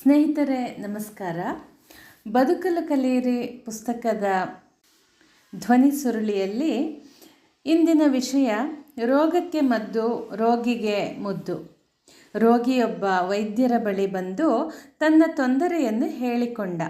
ಸ್ನೇಹಿತರೆ, ನಮಸ್ಕಾರ. ಬದುಕಲು ಕಲಿಯಿರಿ ಪುಸ್ತಕದ ಧ್ವನಿ ಸುರುಳಿಯಲ್ಲಿ ಇಂದಿನ ವಿಷಯ ರೋಗಕ್ಕೆ ಮದ್ದು, ರೋಗಿಗೆ ಮುದ್ದು. ರೋಗಿಯೊಬ್ಬ ವೈದ್ಯರ ಬಳಿ ಬಂದು ತನ್ನ ತೊಂದರೆಯನ್ನು ಹೇಳಿಕೊಂಡ.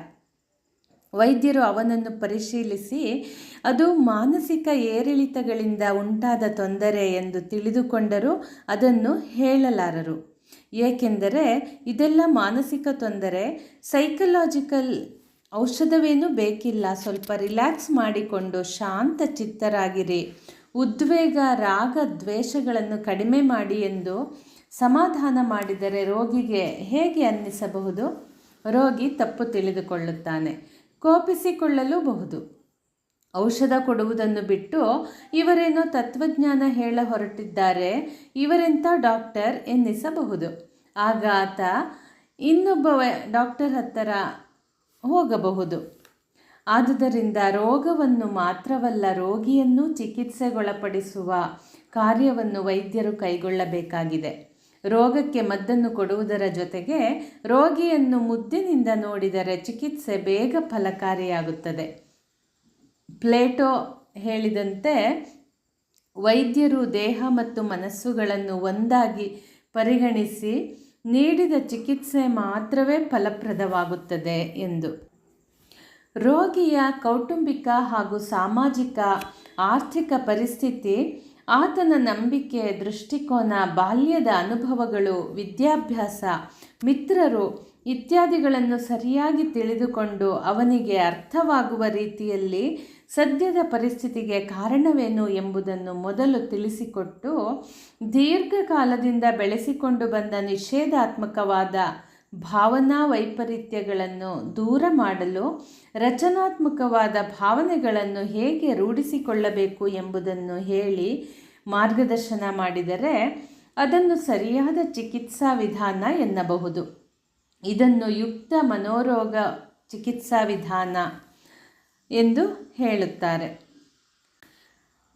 ವೈದ್ಯರು ಅವನನ್ನು ಪರಿಶೀಲಿಸಿ, ಅದು ಮಾನಸಿಕ ಏರಿಳಿತಗಳಿಂದ ಉಂಟಾದ ತೊಂದರೆ ಎಂದು ತಿಳಿದುಕೊಂಡರೂ ಅದನ್ನು ಹೇಳಲಾರರು. ಏಕೆಂದರೆ ಇದೆಲ್ಲ ಮಾನಸಿಕ ತೊಂದರೆ ಸೈಕಲಾಜಿಕಲ್ ಔಷಧವೇನೂ ಬೇಕಿಲ್ಲ. ಸ್ವಲ್ಪ ರಿಲ್ಯಾಕ್ಸ್ ಮಾಡಿಕೊಂಡು ಶಾಂತ ಚಿತ್ತರಾಗಿರಿ. ಉದ್ವೇಗ, ರಾಗ, ದ್ವೇಷಗಳನ್ನು ಕಡಿಮೆ ಮಾಡಿ ಎಂದು ಸಮಾಧಾನ ಮಾಡಿದರೆ ರೋಗಿಗೆ ಹೇಗೆ ಅನ್ನಿಸಬಹುದು? ರೋಗಿ ತಪ್ಪು ತಿಳಿದುಕೊಳ್ಳುತ್ತಾನೆ. ಕೋಪಿಸಿಕೊಳ್ಳಲೂಬಹುದು. ಔಷಧ ಕೊಡುವುದನ್ನು ಬಿಟ್ಟು ಇವರೇನೋ ತತ್ವಜ್ಞಾನ ಹೇಳ ಹೊರಟಿದ್ದಾರೆ ಇವರೆಂಥ ಡಾಕ್ಟರ್ ಎನ್ನಿಸಬಹುದು. ಆಗ ಆತ ಇನ್ನೊಬ್ಬ ಡಾಕ್ಟರ್ ಹತ್ತಿರ ಹೋಗಬಹುದು. ಆದುದರಿಂದ ರೋಗವನ್ನು ಮಾತ್ರವಲ್ಲ, ರೋಗಿಯನ್ನು ಚಿಕಿತ್ಸೆಗೊಳಪಡಿಸುವ ಕಾರ್ಯವನ್ನು ವೈದ್ಯರು ಕೈಗೊಳ್ಳಬೇಕಾಗಿದೆ. ರೋಗಕ್ಕೆ ಮದ್ದನ್ನು ಕೊಡುವುದರ ಜೊತೆಗೆ ರೋಗಿಯನ್ನು ಮುದ್ದಿನಿಂದ ನೋಡಿದರೆ ಚಿಕಿತ್ಸೆ ಬೇಗ ಫಲಕಾರಿಯಾಗುತ್ತದೆ. ಪ್ಲೇಟೋ ಹೇಳಿದಂತೆ, ವೈದ್ಯರು ದೇಹ ಮತ್ತು ಮನಸ್ಸುಗಳನ್ನು ಒಂದಾಗಿ ಪರಿಗಣಿಸಿ ನೀಡಿದ ಚಿಕಿತ್ಸೆ ಮಾತ್ರವೇ ಫಲಪ್ರದವಾಗುತ್ತದೆ ಎಂದು. ರೋಗಿಯ ಕೌಟುಂಬಿಕ ಹಾಗೂ ಸಾಮಾಜಿಕ ಆರ್ಥಿಕ ಪರಿಸ್ಥಿತಿ, ಆತನ ನಂಬಿಕೆ, ದೃಷ್ಟಿಕೋನ, ಬಾಲ್ಯದ ಅನುಭವಗಳು, ವಿದ್ಯಾಭ್ಯಾಸ, ಮಿತ್ರರು ಇತ್ಯಾದಿಗಳನ್ನು ಸರಿಯಾಗಿ ತಿಳಿದುಕೊಂಡು ಅವನಿಗೆ ಅರ್ಥವಾಗುವ ರೀತಿಯಲ್ಲಿ ಸದ್ಯದ ಪರಿಸ್ಥಿತಿಗೆ ಕಾರಣವೇನು ಎಂಬುದನ್ನು ಮೊದಲು ತಿಳಿಸಿಕೊಟ್ಟು ದೀರ್ಘಕಾಲದಿಂದ ಬೆಳೆಸಿಕೊಂಡು ಬಂದ ನಿಷೇಧಾತ್ಮಕವಾದ ಭಾವನಾ ವೈಪರೀತ್ಯಗಳನ್ನು ದೂರ ಮಾಡಲು, ರಚನಾತ್ಮಕವಾದ ಭಾವನೆಗಳನ್ನು ಹೇಗೆ ರೂಢಿಸಿಕೊಳ್ಳಬೇಕು ಎಂಬುದನ್ನು ಹೇಳಿ ಮಾರ್ಗದರ್ಶನ ಮಾಡಿದರೆ ಅದನ್ನು ಸರಿಯಾದ ಚಿಕಿತ್ಸಾ ವಿಧಾನ ಎನ್ನಬಹುದು. ಇದನ್ನು ಯುಕ್ತ ಮನೋರೋಗ ಚಿಕಿತ್ಸಾ ವಿಧಾನ ಎಂದು ಹೇಳುತ್ತಾರೆ.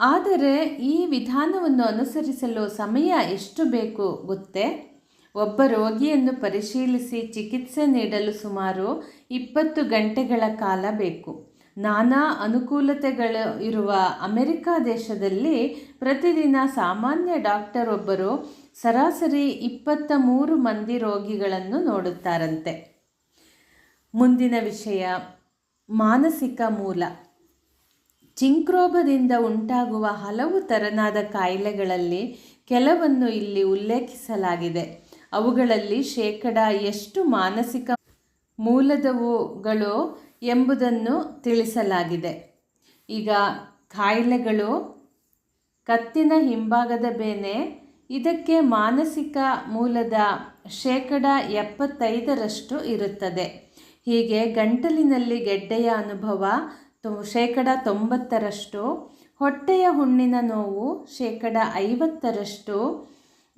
ಆದರೆ ಈ ವಿಧಾನವನ್ನು ಅನುಸರಿಸಲು ಸಮಯ ಎಷ್ಟು ಬೇಕು ಗೊತ್ತೇ? ಒಬ್ಬ ರೋಗಿಯನ್ನು ಪರಿಶೀಲಿಸಿ ಚಿಕಿತ್ಸೆ ನೀಡಲು ಸುಮಾರು ಇಪ್ಪತ್ತು ಗಂಟೆಗಳ ಕಾಲ ಬೇಕು. ನಾನಾ ಅನುಕೂಲತೆಗಳು ಇರುವ ಅಮೆರಿಕ ದೇಶದಲ್ಲಿ ಪ್ರತಿದಿನ ಸಾಮಾನ್ಯ ಡಾಕ್ಟರ್ ಒಬ್ಬರು ಸರಾಸರಿ ಇಪ್ಪತ್ತ ಮೂರು ಮಂದಿ ರೋಗಿಗಳನ್ನು ನೋಡುತ್ತಾರಂತೆ. ಮುಂದಿನ ವಿಷಯ, ಮಾನಸಿಕ ಮೂಲ. ಚಿಂಕ್ರೋಭದಿಂದ ಉಂಟಾಗುವ ಹಲವು ತೆರನಾದ ಕಾಯಿಲೆಗಳಲ್ಲಿ ಕೆಲವನ್ನು ಇಲ್ಲಿ ಉಲ್ಲೇಖಿಸಲಾಗಿದೆ. ಅವುಗಳಲ್ಲಿ ಶೇಕಡ ಎಷ್ಟು ಮಾನಸಿಕ ಮೂಲದವುಗಳು ಎಂಬುದನ್ನು ತಿಳಿಸಲಾಗಿದೆ. ಈಗ ಕಾಯಿಲೆಗಳು, ಕತ್ತಿನ ಹಿಂಭಾಗದ ಬೇನೆ ಇದಕ್ಕೆ ಮಾನಸಿಕ ಮೂಲದ ಶೇಕಡ ಎಪ್ಪತ್ತೈದರಷ್ಟು ಇರುತ್ತದೆ. ಹೀಗೆ ಗಂಟಲಿನಲ್ಲಿ ಗೆಡ್ಡೆಯ ಅನುಭವ ಶೇಕಡ ತೊಂಬತ್ತರಷ್ಟು, ಹೊಟ್ಟೆಯ ಹುಣ್ಣಿನ ನೋವು ಶೇಕಡ ಐವತ್ತರಷ್ಟು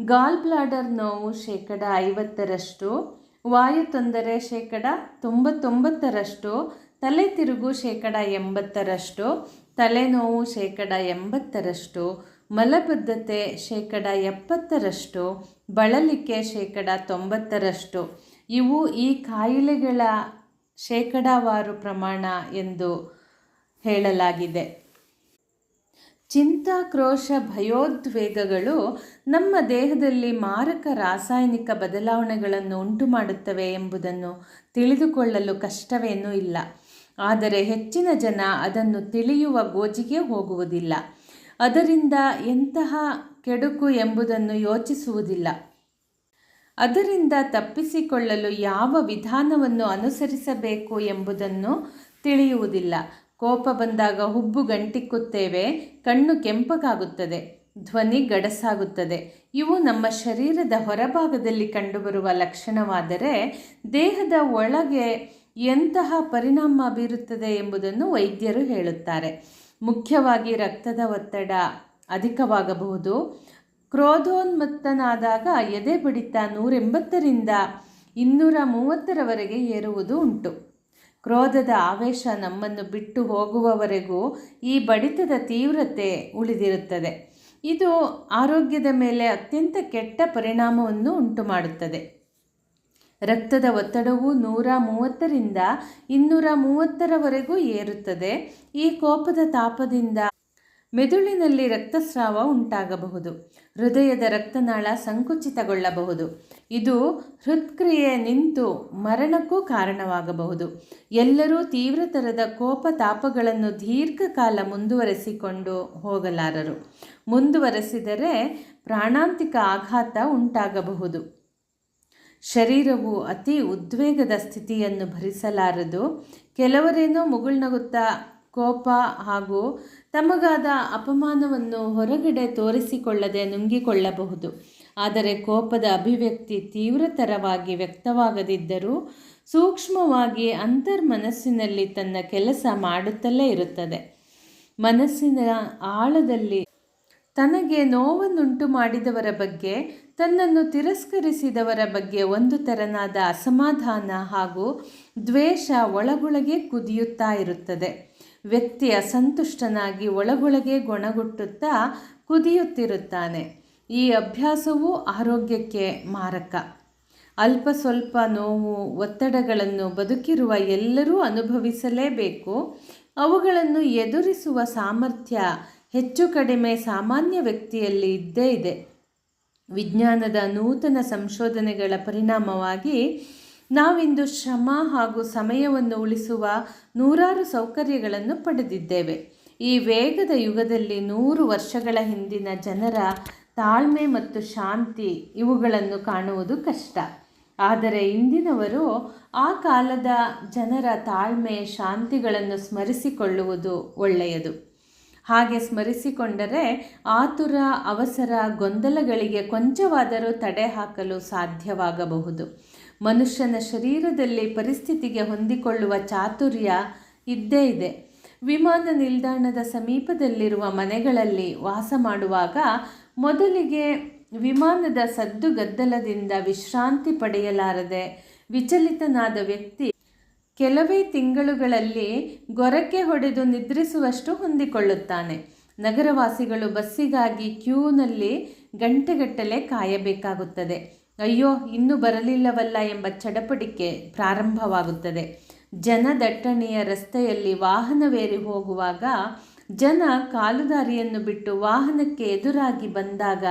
ಗಾಲ್ ಬ್ಲಾಡರ್ ನೋವು ಶೇಕಡ ಐವತ್ತರಷ್ಟು, ವಾಯು ತೊಂದರೆ ಶೇಕಡ ತೊಂಬತ್ತೊಂಬತ್ತರಷ್ಟು, ತಲೆ ತಿರುಗು ಶೇಕಡ ಎಂಬತ್ತರಷ್ಟು, ತಲೆನೋವು ಶೇಕಡ ಎಂಬತ್ತರಷ್ಟು ಮಲಬದ್ಧತೆ ಶೇಕಡ ಎಪ್ಪತ್ತರಷ್ಟು, ಬಳಲಿಕೆ ಶೇಕಡ ತೊಂಬತ್ತರಷ್ಟು. ಇವು ಈ ಕಾಯಿಲೆಗಳ ಶೇಕಡಾವಾರು ಪ್ರಮಾಣ ಎಂದು ಹೇಳಲಾಗಿದೆ. ಚಿಂತಾಕ್ರೋಶ ಭಯೋದ್ವೇಗಗಳು ನಮ್ಮ ದೇಹದಲ್ಲಿ ಮಾರಕ ರಾಸಾಯನಿಕ ಬದಲಾವಣೆಗಳನ್ನು ಉಂಟು ಮಾಡುತ್ತವೆ ಎಂಬುದನ್ನು ತಿಳಿದುಕೊಳ್ಳಲು ಕಷ್ಟವೇನೂ ಇಲ್ಲ. ಆದರೆ ಹೆಚ್ಚಿನ ಜನ ಅದನ್ನು ತಿಳಿಯುವ ಗೋಜಿಗೆ ಹೋಗುವುದಿಲ್ಲ. ಅದರಿಂದ ಎಂತಹ ಕೆಡುಕು ಎಂಬುದನ್ನು ಯೋಚಿಸುವುದಿಲ್ಲ. ಅದರಿಂದ ತಪ್ಪಿಸಿಕೊಳ್ಳಲು ಯಾವ ವಿಧಾನವನ್ನು ಅನುಸರಿಸಬೇಕು ಎಂಬುದನ್ನು ತಿಳಿಯುವುದಿಲ್ಲ. ಕೋಪ ಬಂದಾಗ ಹುಬ್ಬು ಗಂಟಿಕ್ಕುತ್ತೇವೆ, ಕಣ್ಣು ಕೆಂಪಗಾಗುತ್ತದೆ, ಧ್ವನಿ ಗಡಸಾಗುತ್ತದೆ. ಇವು ನಮ್ಮ ಶರೀರದ ಹೊರಭಾಗದಲ್ಲಿ ಕಂಡುಬರುವ ಲಕ್ಷಣವಾದರೆ ದೇಹದ ಒಳಗೆ ಎಂತಹ ಪರಿಣಾಮ ಬೀರುತ್ತದೆ ಎಂಬುದನ್ನು ವೈದ್ಯರು ಹೇಳುತ್ತಾರೆ. ಮುಖ್ಯವಾಗಿ ರಕ್ತದ ಒತ್ತಡ ಅಧಿಕವಾಗಬಹುದು. ಕ್ರೋಧೋನ್ಮತ್ತನಾದಾಗ ಎದೆ ಬಡಿತ ನೂರೆಂಬತ್ತರಿಂದ ಇನ್ನೂರ ಮೂವತ್ತರವರೆಗೆ ಏರುವುದು ಉಂಟು. ಕ್ರೋಧದ ಆವೇಶ ನಮ್ಮನ್ನು ಬಿಟ್ಟು ಹೋಗುವವರೆಗೂ ಈ ಬಡಿತದ ತೀವ್ರತೆ ಉಳಿದಿರುತ್ತದೆ. ಇದು ಆರೋಗ್ಯದ ಮೇಲೆ ಅತ್ಯಂತ ಕೆಟ್ಟ ಪರಿಣಾಮವನ್ನು ಉಂಟು ಮಾಡುತ್ತದೆ ರಕ್ತದ ಒತ್ತಡವು ನೂರ ಮೂವತ್ತರಿಂದ ಇನ್ನೂರ ಮೂವತ್ತರವರೆಗೂ ಏರುತ್ತದೆ. ಈ ಕೋಪದ ತಾಪದಿಂದ ಮೆದುಳಿನಲ್ಲಿ ರಕ್ತಸ್ರಾವ ಉಂಟಾಗಬಹುದು. ಹೃದಯದ ರಕ್ತನಾಳ ಸಂಕುಚಿತಗೊಳ್ಳಬಹುದು. ಇದು ಹೃತ್ಕ್ರಿಯೆ ನಿಂತು ಮರಣಕ್ಕೂ ಕಾರಣವಾಗಬಹುದು. ಎಲ್ಲರೂ ತೀವ್ರತರದ ಕೋಪ ತಾಪಗಳನ್ನು ದೀರ್ಘಕಾಲ ಮುಂದುವರೆಸಿಕೊಂಡು ಹೋಗಲಾರರು. ಮುಂದುವರೆಸಿದರೆ ಪ್ರಾಣಾಂತಿಕ ಆಘಾತ ಉಂಟಾಗಬಹುದು. ಶರೀರವು ಅತಿ ಉದ್ವೇಗದ ಸ್ಥಿತಿಯನ್ನು ಭರಿಸಲಾರದು. ಕೆಲವರೇನೋ ಮುಗುಳ್ನಗುತ್ತಾ ಕೋಪ ಹಾಗೂ ತಮಗಾದ ಅಪಮಾನವನ್ನು ಹೊರಗಡೆ ತೋರಿಸಿಕೊಳ್ಳದೆ ನುಂಗಿಕೊಳ್ಳಬಹುದು. ಆದರೆ ಕೋಪದ ಅಭಿವ್ಯಕ್ತಿ ತೀವ್ರತರವಾಗಿ ವ್ಯಕ್ತವಾಗದಿದ್ದರೂ ಸೂಕ್ಷ್ಮವಾಗಿ ಅಂತರ್ಮನಸ್ಸಿನಲ್ಲಿ ತನ್ನ ಕೆಲಸ ಮಾಡುತ್ತಲೇ ಇರುತ್ತದೆ. ಮನಸ್ಸಿನ ಆಳದಲ್ಲಿ ತನಗೆ ನೋವನ್ನುಂಟು ಮಾಡಿದವರ ಬಗ್ಗೆ, ತನ್ನನ್ನು ತಿರಸ್ಕರಿಸಿದವರ ಬಗ್ಗೆ ಒಂದು ತೆರನಾದ ಅಸಮಾಧಾನ ಹಾಗೂ ದ್ವೇಷ ಒಳಗೊಳಗೆ ಕುದಿಯುತ್ತಾ ಇರುತ್ತದೆ. ವ್ಯಕ್ತಿ ಅಸಂತುಷ್ಟನಾಗಿ ಒಳಗೊಳಗೆ ಗೊಣಗುಟ್ಟುತ್ತಾ ಕುದಿಯುತ್ತಿರುತ್ತಾನೆ. ಈ ಅಭ್ಯಾಸವು ಆರೋಗ್ಯಕ್ಕೆ ಮಾರಕ. ಅಲ್ಪ ಸ್ವಲ್ಪ ನೋವು, ಒತ್ತಡಗಳನ್ನು ಬದುಕಿರುವ ಎಲ್ಲರೂ ಅನುಭವಿಸಲೇಬೇಕು. ಅವುಗಳನ್ನು ಎದುರಿಸುವ ಸಾಮರ್ಥ್ಯ ಹೆಚ್ಚು ಕಡಿಮೆ ಸಾಮಾನ್ಯ ವ್ಯಕ್ತಿಯಲ್ಲಿ ಇದ್ದೇ ಇದೆ. ವಿಜ್ಞಾನದ ನೂತನ ಸಂಶೋಧನೆಗಳ ಪರಿಣಾಮವಾಗಿ ನಾವಿಂದು ಶ್ರಮ ಹಾಗೂ ಸಮಯವನ್ನು ಉಳಿಸುವ ನೂರಾರು ಸೌಕರ್ಯಗಳನ್ನು ಪಡೆದಿದ್ದೇವೆ. ಈ ವೇಗದ ಯುಗದಲ್ಲಿ ನೂರು ವರ್ಷಗಳ ಹಿಂದಿನ ಜನರ ತಾಳ್ಮೆ ಮತ್ತು ಶಾಂತಿ ಇವುಗಳನ್ನು ಕಾಣುವುದು ಕಷ್ಟ. ಆದರೆ ಇಂದಿನವರು ಆ ಕಾಲದ ಜನರ ತಾಳ್ಮೆ, ಶಾಂತಿಗಳನ್ನು ಸ್ಮರಿಸಿಕೊಳ್ಳುವುದು ಒಳ್ಳೆಯದು. ಹಾಗೆ ಸ್ಮರಿಸಿಕೊಂಡರೆ ಆತುರ, ಅವಸರ, ಗೊಂದಲಗಳಿಗೆ ಕೊಂಚವಾದರೂ ತಡೆ ಹಾಕಲು ಸಾಧ್ಯವಾಗಬಹುದು. ಮನುಷ್ಯನ ಶರೀರದಲ್ಲಿ ಪರಿಸ್ಥಿತಿಗೆ ಹೊಂದಿಕೊಳ್ಳುವ ಚಾತುರ್ಯ ಇದ್ದೇ ಇದೆ. ವಿಮಾನ ನಿಲ್ದಾಣದ ಸಮೀಪದಲ್ಲಿರುವ ಮನೆಗಳಲ್ಲಿ ವಾಸ ಮಾಡುವಾಗ ಮೊದಲಿಗೆ ವಿಮಾನದ ಸದ್ದು ಗದ್ದಲದಿಂದ ವಿಶ್ರಾಂತಿ ಪಡೆಯಲಾರದೆ ವಿಚಲಿತನಾದ ವ್ಯಕ್ತಿ ಕೆಲವೇ ತಿಂಗಳುಗಳಲ್ಲಿ ಗೊರಕೆ ಹೊಡೆದು ನಿದ್ರಿಸುವಷ್ಟು ಹೊಂದಿಕೊಳ್ಳುತ್ತಾನೆ. ನಗರವಾಸಿಗಳು ಬಸ್ಸಿಗಾಗಿ ಕ್ಯೂನಲ್ಲಿ ಗಂಟೆಗಟ್ಟಲೆ ಕಾಯಬೇಕಾಗುತ್ತದೆ. ಅಯ್ಯೋ, ಇನ್ನೂ ಬರಲಿಲ್ಲವಲ್ಲ ಎಂಬ ಚಡಪಡಿಕೆ ಪ್ರಾರಂಭವಾಗುತ್ತದೆ. ಜನದಟ್ಟಣೆಯ ರಸ್ತೆಯಲ್ಲಿ ವಾಹನವೇರಿ ಹೋಗುವಾಗ ಜನ ಕಾಲುದಾರಿಯನ್ನು ಬಿಟ್ಟು ವಾಹನಕ್ಕೆ ಎದುರಾಗಿ ಬಂದಾಗ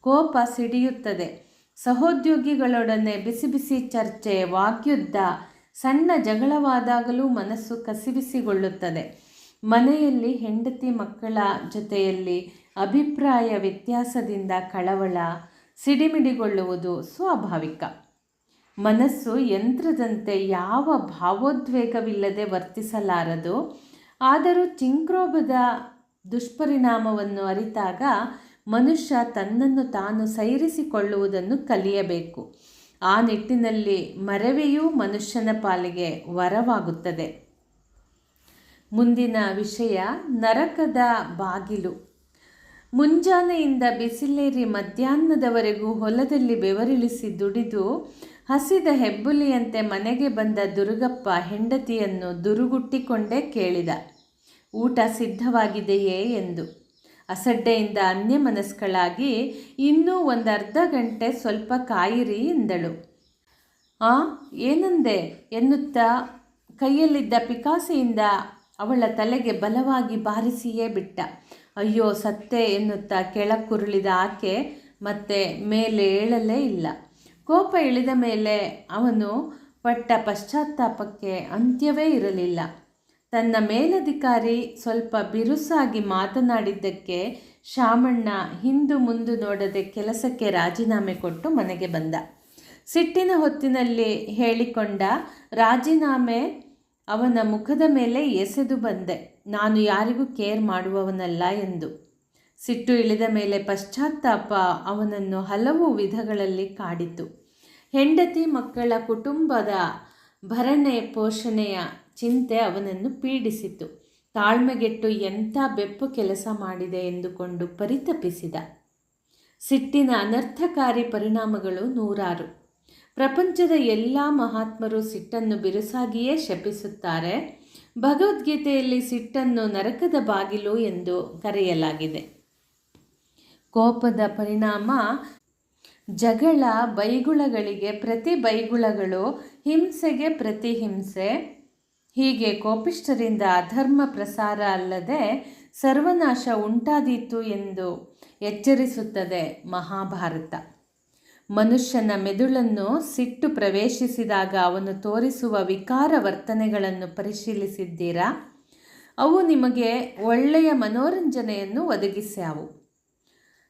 ಕೋಪ ಸಿಡಿಯುತ್ತದೆ. ಸಹೋದ್ಯೋಗಿಗಳೊಡನೆ ಬಿಸಿ ಬಿಸಿ ಚರ್ಚೆ ವಾಗ್ಯುದ್ಧ ಸಣ್ಣ ಜಗಳವಾದಾಗಲೂ ಮನಸ್ಸು ಕಸಿವಿಸಿಗೊಳ್ಳುತ್ತದೆ ಮನೆಯಲ್ಲಿ ಹೆಂಡತಿ ಮಕ್ಕಳ ಜೊತೆಯಲ್ಲಿ ಅಭಿಪ್ರಾಯ ವ್ಯತ್ಯಾಸದಿಂದ ಕಳವಳ ಸಿಡಿಮಿಡಿಗೊಳ್ಳುವುದು ಸ್ವಾಭಾವಿಕ. ಮನಸ್ಸು ಯಂತ್ರದಂತೆ ಯಾವ ಭಾವೋದ್ವೇಗವಿಲ್ಲದೆ ವರ್ತಿಸಲಾರದು, ಆದರೂ ಚಿಂಕ್ರೋಬದ ದುಷ್ಪರಿಣಾಮವನ್ನು ಅರಿತಾಗ ಮನುಷ್ಯ ತನ್ನನ್ನು ತಾನು ಸೈರಿಸಿಕೊಳ್ಳುವುದನ್ನು ಕಲಿಯಬೇಕು. ಆ ನಿಟ್ಟಿನಲ್ಲಿ ಮರವೆಯೂ ಮನುಷ್ಯನ ಪಾಲಿಗೆ ವರವಾಗುತ್ತದೆ. ಮುಂದಿನ ವಿಷಯ ನರಕದ ಬಾಗಿಲು. ಮುಂಜಾನೆಯಿಂದ ಬಿಸಿಲೇರಿ ಮಧ್ಯಾಹ್ನದವರೆಗೂ ಹೊಲದಲ್ಲಿ ಬೆವರಿಳಿಸಿ ದುಡಿದು ಹಸಿದ ಹೆಬ್ಬುಲಿಯಂತೆ ಮನೆಗೆ ಬಂದ ದುರುಗಪ್ಪ ಹೆಂಡತಿಯನ್ನು ದುರುಗುಟ್ಟಿಕೊಂಡೇ ಕೇಳಿದ. ಊಟ ಸಿದ್ಧವಾಗಿದೆಯೇ ಎಂದು. ಅಸಡ್ಡೆಯಿಂದ ಅನ್ಯಮನಸ್ಕಳಾಗಿ ಇನ್ನೂ ಒಂದು ಅರ್ಧ ಗಂಟೆ ಸ್ವಲ್ಪ ಕಾಯಿರಿ ಎಂದಳು. ಆ, ಏನಂದೆ? ಎನ್ನುತ್ತಾ ಕೈಯಲ್ಲಿದ್ದ ಪಿಕಾಸೆಯಿಂದ ಅವಳ ತಲೆಗೆ ಬಲವಾಗಿ ಬಾರಿಸಿಯೇ ಬಿಟ್ಟ. ಅಯ್ಯೋ, ಸತ್ತೆ ಎನ್ನುತ್ತಾ ಕೆಳಕುರುಳಿದ ಆಕೆ ಮತ್ತೆ ಮೇಲೆ ಏಳಲೇ ಇಲ್ಲ. ಕೋಪ ಇಳಿದ ಮೇಲೆ ಅವನು ಪಟ್ಟ ಪಶ್ಚಾತ್ತಾಪಕ್ಕೆ ಅಂತ್ಯವೇ ಇರಲಿಲ್ಲ. ತನ್ನ ಮೇಲಧಿಕಾರಿ ಸ್ವಲ್ಪ ಬಿರುಸಾಗಿ ಮಾತನಾಡಿದ್ದಕ್ಕೆ ಶಾಮಣ್ಣ ಹಿಂದು ಮುಂದು ನೋಡದೆ ಕೆಲಸಕ್ಕೆ ರಾಜೀನಾಮೆ ಕೊಟ್ಟು ಮನೆಗೆ ಬಂದ. ಸಿಟ್ಟಿನ ಹೊತ್ತಿನಲ್ಲಿ ಹೇಳಿಕೊಂಡ, ರಾಜೀನಾಮೆ ಅವನ ಮುಖದ ಮೇಲೆ ಎಸೆದು ಬಂದೆ. ನಾನು ಯಾರಿಗೂ ಕೇರ್ ಮಾಡುವವನಲ್ಲ ಎಂದು. ಸಿಟ್ಟು ಇಳಿದ ಮೇಲೆ ಪಶ್ಚಾತ್ತಾಪ ಅವನನ್ನು ಹಲವು ವಿಧಗಳಲ್ಲಿ ಕಾಡಿತು. ಹೆಂಡತಿ ಮಕ್ಕಳ ಕುಟುಂಬದ ಭರಣೆ ಪೋಷಣೆಯ ಚಿಂತೆ ಅವನನ್ನು ಪೀಡಿಸಿತು. ತಾಳ್ಮೆಗೆಟ್ಟು ಎಂಥ ಬೆಪ್ಪು ಕೆಲಸ ಮಾಡಿದೆ ಎಂದುಕೊಂಡು ಪರಿತಪಿಸಿದ. ಸಿಟ್ಟಿನ ಅನರ್ಥಕಾರಿ ಪರಿಣಾಮಗಳು ನೂರಾರು. ಪ್ರಪಂಚದ ಎಲ್ಲ ಮಹಾತ್ಮರು ಸಿಟ್ಟನ್ನು ಬಿರುಸಾಗಿಯೇ ಶಪಿಸುತ್ತಾರೆ. ಭಗವದ್ಗೀತೆಯಲ್ಲಿ ಸಿಟ್ಟನ್ನು ನರಕದ ಬಾಗಿಲು ಎಂದು ಕರೆಯಲಾಗಿದೆ. ಕೋಪದ ಪರಿಣಾಮ ಜಗಳ ಬೈಗುಳಗಳಿಗೆ ಪ್ರತಿ ಬೈಗುಳಗಳು ಹಿಂಸೆಗೆ ಪ್ರತಿ ಹಿಂಸೆ. ಹೀಗೆ ಕೋಪಿಷ್ಠರಿಂದ ಅಧರ್ಮ ಪ್ರಸಾರ ಅಲ್ಲದೆ ಸರ್ವನಾಶ ಉಂಟಾದೀತು ಎಂದು ಎಚ್ಚರಿಸುತ್ತದೆ ಮಹಾಭಾರತ. ಮನುಷ್ಯನ ಮೆದುಳನ್ನು ಸಿಟ್ಟು ಪ್ರವೇಶಿಸಿದಾಗ ಅವನು ತೋರಿಸುವ ವಿಕಾರ ವರ್ತನೆಗಳನ್ನು ಪರಿಶೀಲಿಸಿದ್ದೀರಾ? ಅವು ನಿಮಗೆ ಒಳ್ಳೆಯ ಮನೋರಂಜನೆಯನ್ನು ಒದಗಿಸ್ಯಾವು.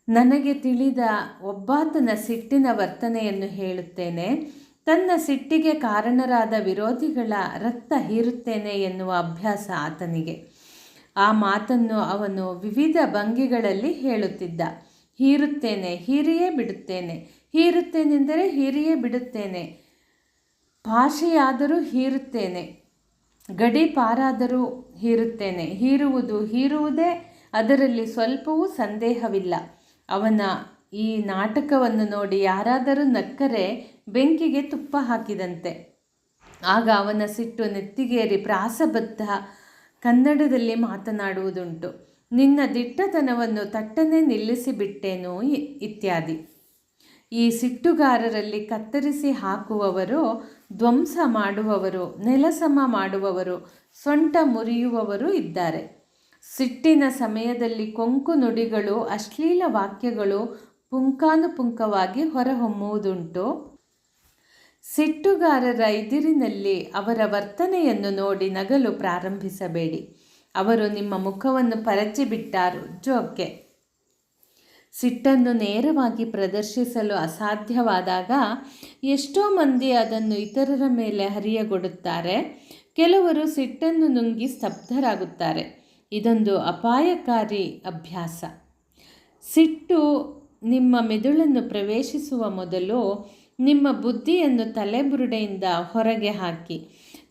ನನಗೆ ತಿಳಿದ ಒಬ್ಬಾತನ ಸಿಟ್ಟಿನ ವರ್ತನೆಯನ್ನು ಹೇಳುತ್ತೇನೆ. ತನ್ನ ಸಿಟ್ಟಿಗೆ ಕಾರಣರಾದ ವಿರೋಧಿಗಳ ರಕ್ತ ಹೀರುತ್ತೇನೆ ಎನ್ನುವ ಅಭ್ಯಾಸ ಆತನಿಗೆ. ಆ ಮಾತನ್ನು ಅವನು ವಿವಿಧ ಭಂಗಿಗಳಲ್ಲಿ ಹೇಳುತ್ತಿದ್ದ. ಹೀರುತ್ತೇನೆ, ಹೀರಿಯೇ ಬಿಡುತ್ತೇನೆ, ಹೀರುತ್ತೇನೆಂದರೆ ಹೀರಿಯೇ ಬಿಡುತ್ತೇನೆ, ಭಾಷೆಯಾದರೂ ಹೀರುತ್ತೇನೆ, ಗಡಿಪಾರಾದರೂ ಹೀರುತ್ತೇನೆ, ಹೀರುವುದು ಹೀರುವುದೇ, ಅದರಲ್ಲಿ ಸ್ವಲ್ಪವೂ ಸಂದೇಹವಿಲ್ಲ. ಅವನ ಈ ನಾಟಕವನ್ನು ನೋಡಿ ಯಾರಾದರೂ ನಕ್ಕರೆ ಬೆಂಕಿಗೆ ತುಪ್ಪ ಹಾಕಿದಂತೆ. ಆಗ ಅವನ ಸಿಟ್ಟು ನೆತ್ತಿಗೇರಿ ಪ್ರಾಸಬದ್ಧ ಕನ್ನಡದಲ್ಲಿ ಮಾತನಾಡುವುದುಂಟು. ನಿನ್ನ ದಿಟ್ಟತನವನ್ನು ತಟ್ಟನೆ ನಿಲ್ಲಿಸಿಬಿಟ್ಟೇನು ಇತ್ಯಾದಿ. ಈ ಸಿಟ್ಟುಗಾರರಲ್ಲಿ ಕತ್ತರಿಸಿ ಹಾಕುವವರು, ಧ್ವಂಸ ಮಾಡುವವರು, ನೆಲಸಮ ಮಾಡುವವರು, ಸೊಂಟ ಮುರಿಯುವವರು ಇದ್ದಾರೆ. ಸಿಟ್ಟಿನ ಸಮಯದಲ್ಲಿ ಕೊಂಕು ನುಡಿಗಳು ಅಶ್ಲೀಲ ವಾಕ್ಯಗಳು ಪುಂಕಾನುಪುಂಕವಾಗಿ ಹೊರಹೊಮ್ಮುವುದುಂಟು. ಸಿಟ್ಟುಗಾರರ ಎದುರಿನಲ್ಲಿ ಅವರ ವರ್ತನೆಯನ್ನು ನೋಡಿ ನಗಲು ಪ್ರಾರಂಭಿಸಬೇಡಿ. ಅವರು ನಿಮ್ಮ ಮುಖವನ್ನು ಪರಚಿಬಿಟ್ಟಾರು ಜೋಕೆ ಸಿಟ್ಟನ್ನು ನೇರವಾಗಿ ಪ್ರದರ್ಶಿಸಲು ಅಸಾಧ್ಯವಾದಾಗ ಎಷ್ಟೋ ಮಂದಿ ಅದನ್ನು ಇತರರ ಮೇಲೆ ಹರಿಯಗೊಡುತ್ತಾರೆ. ಕೆಲವರು ಸಿಟ್ಟನ್ನು ನುಂಗಿ ಸ್ತಬ್ಧರಾಗುತ್ತಾರೆ. ಇದೊಂದು ಅಪಾಯಕಾರಿ ಅಭ್ಯಾಸ. ಸಿಟ್ಟು ನಿಮ್ಮ ಮೆದುಳನ್ನು ಪ್ರವೇಶಿಸುವ ಮೊದಲು ನಿಮ್ಮ ಬುದ್ಧಿಯನ್ನು ತಲೆಬುರುಡೆಯಿಂದ ಹೊರಗೆ ಹಾಕಿ.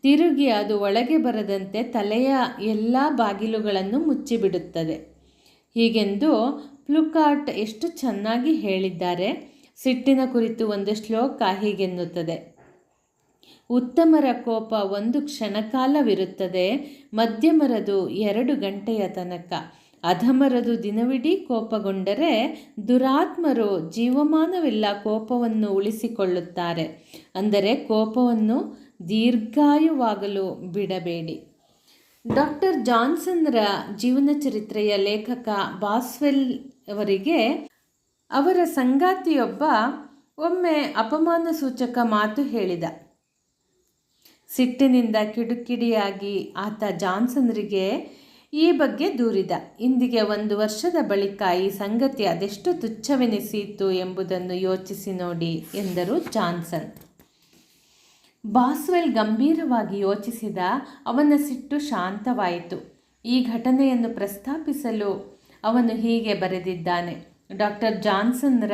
ತಿರುಗಿ ಅದು ಒಳಗೆ ಬರದಂತೆ ತಲೆಯ ಎಲ್ಲ ಬಾಗಿಲುಗಳನ್ನು ಮುಚ್ಚಿಬಿಡುತ್ತದೆ. ಹೀಗೆಂದು ಪ್ಲುಕಾರ್ಟ್ ಎಷ್ಟು ಚೆನ್ನಾಗಿ ಹೇಳಿದ್ದಾರೆ. ಸಿಟ್ಟಿನ ಕುರಿತು ಒಂದು ಶ್ಲೋಕ ಹೀಗೆನ್ನುತ್ತದೆ. ಉತ್ತಮರ ಕೋಪ ಒಂದು ಕ್ಷಣಕಾಲವಿರುತ್ತದೆ, ಮಧ್ಯಮರದು ಎರಡು ಗಂಟೆಯ ತನಕ. ಅಧಮರದು ದಿನವಿಡೀ ಕೋಪಗೊಂಡರೆ ದುರಾತ್ಮರು ಜೀವಮಾನವಿಲ್ಲ ಕೋಪವನ್ನು ಉಳಿಸಿಕೊಳ್ಳುತ್ತಾರೆ. ಅಂದರೆ ಕೋಪವನ್ನು ದೀರ್ಘಾಯುವಾಗಲು ಬಿಡಬೇಡಿ. ಡಾಕ್ಟರ್ ಜಾನ್ಸನ್ರ ಜೀವನ ಚರಿತ್ರೆಯ ಲೇಖಕ ಬಾಸ್ವೆಲ್ ಅವರಿಗೆ ಅವರ ಸಂಗಾತಿಯೊಬ್ಬ ಒಮ್ಮೆ ಅಪಮಾನ ಸೂಚಕ ಮಾತು ಹೇಳಿದ. ಸಿಟ್ಟಿನಿಂದ ಕಿಡುಕಿಡಿಯಾಗಿ ಆತ ಜಾನ್ಸನ್ರಿಗೆ ಈ ಬಗ್ಗೆ ದೂರಿದ. ಇಂದಿಗೆ ಒಂದು ವರ್ಷದ ಬಳಿಕ ಈ ಸಂಗತಿ ಅದೆಷ್ಟು ತುಚ್ಛವೆನಿಸಿತ್ತು ಎಂಬುದನ್ನು ಯೋಚಿಸಿ ನೋಡಿ ಎಂದರು ಜಾನ್ಸನ್. ಬಾಸ್ವೆಲ್ ಗಂಭೀರವಾಗಿ ಯೋಚಿಸಿದ ಅವನ ಸಿಟ್ಟು ಶಾಂತವಾಯಿತು. ಈ ಘಟನೆಯನ್ನು ಪ್ರಸ್ತಾಪಿಸಲು ಅವನು ಹೀಗೆ ಬರೆದಿದ್ದಾನೆ, ಡಾಕ್ಟರ್ ಜಾನ್ಸನ್ರ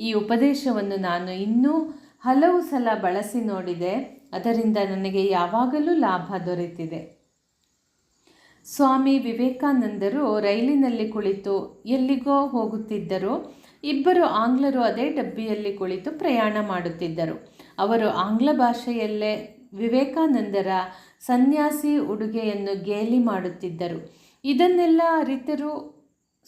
ಈ ಉಪದೇಶವನ್ನು ನಾನು ಇನ್ನೂ ಹಲವು ಸಲ ಬಳಸಿ ನೋಡಿದೆ. ಅದರಿಂದ ನನಗೆ ಯಾವಾಗಲೂ ಲಾಭ ದೊರೆತಿದೆ. ಸ್ವಾಮಿ ವಿವೇಕಾನಂದರು ರೈಲಿನಲ್ಲಿ ಕುಳಿತು ಎಲ್ಲಿಗೋ ಹೋಗುತ್ತಿದ್ದರು. ಇಬ್ಬರು ಆಂಗ್ಲರು ಅದೇ ಡಬ್ಬಿಯಲ್ಲಿ ಕುಳಿತು ಪ್ರಯಾಣ ಮಾಡುತ್ತಿದ್ದರು. ಅವರು ಆಂಗ್ಲ ಭಾಷೆಯಲ್ಲೇ ವಿವೇಕಾನಂದರ ಸನ್ಯಾಸಿ ಉಡುಗೆಯನ್ನು ಗೇಲಿ ಮಾಡುತ್ತಿದ್ದರು. ಇದನ್ನೆಲ್ಲ ಅರಿತರು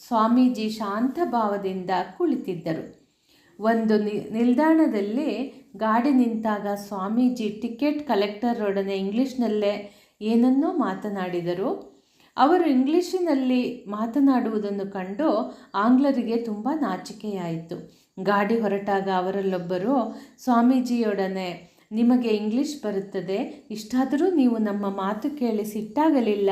ಸ್ವಾಮೀಜಿ ಶಾಂತ ಭಾವದಿಂದ ಕುಳಿತಿದ್ದರು. ಒಂದು ನಿಲ್ದಾಣದಲ್ಲಿ ಗಾಡಿ ನಿಂತಾಗ ಸ್ವಾಮೀಜಿ ಟಿಕೆಟ್ ಕಲೆಕ್ಟರೊಡನೆ ಇಂಗ್ಲೀಷ್ನಲ್ಲೇ ಏನನ್ನೋ ಮಾತನಾಡಿದರು. ಅವರು ಇಂಗ್ಲೀಷಿನಲ್ಲಿ ಮಾತನಾಡುವುದನ್ನು ಕಂಡು ಆಂಗ್ಲರಿಗೆ ತುಂಬ ನಾಚಿಕೆಯಾಯಿತು. ಗಾಡಿ ಹೊರಟಾಗ ಅವರಲ್ಲೊಬ್ಬರು, ಸ್ವಾಮೀಜಿಯೊಡನೆ, ನಿಮಗೆ ಇಂಗ್ಲಿಷ್ ಬರುತ್ತದೆ, ಇಷ್ಟಾದರೂ ನೀವು ನಮ್ಮ ಮಾತು ಕೇಳಿ ಸಿಟ್ಟಾಗಲಿಲ್ಲ,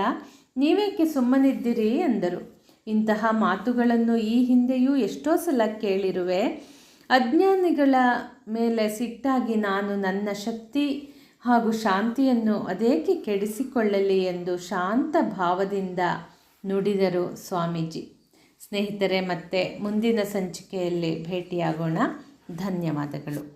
ನೀವೇಕೆ ಸುಮ್ಮನಿದ್ದೀರಿ? ಎಂದರು. ಇಂತಹ ಮಾತುಗಳನ್ನು ಈ ಹಿಂದೆಯೂ ಎಷ್ಟೋ ಸಲ ಕೇಳಿರುವೆ. ಅಜ್ಞಾನಿಗಳ ಮೇಲೆ ಸಿಟ್ಟಾಗಿ ನಾನು ನನ್ನ ಶಕ್ತಿ ಹಾಗೂ ಶಾಂತಿಯನ್ನು ಅದೇಕೆ ಕೆಡಿಸಿಕೊಳ್ಳಲಿ ಎಂದು ಶಾಂತ ಭಾವದಿಂದ ನುಡಿದರು ಸ್ವಾಮೀಜಿ. ಸ್ನೇಹಿತರೆ, ಮತ್ತೆ ಮುಂದಿನ ಸಂಚಿಕೆಯಲ್ಲಿ ಭೇಟಿಯಾಗೋಣ. ಧನ್ಯವಾದಗಳು.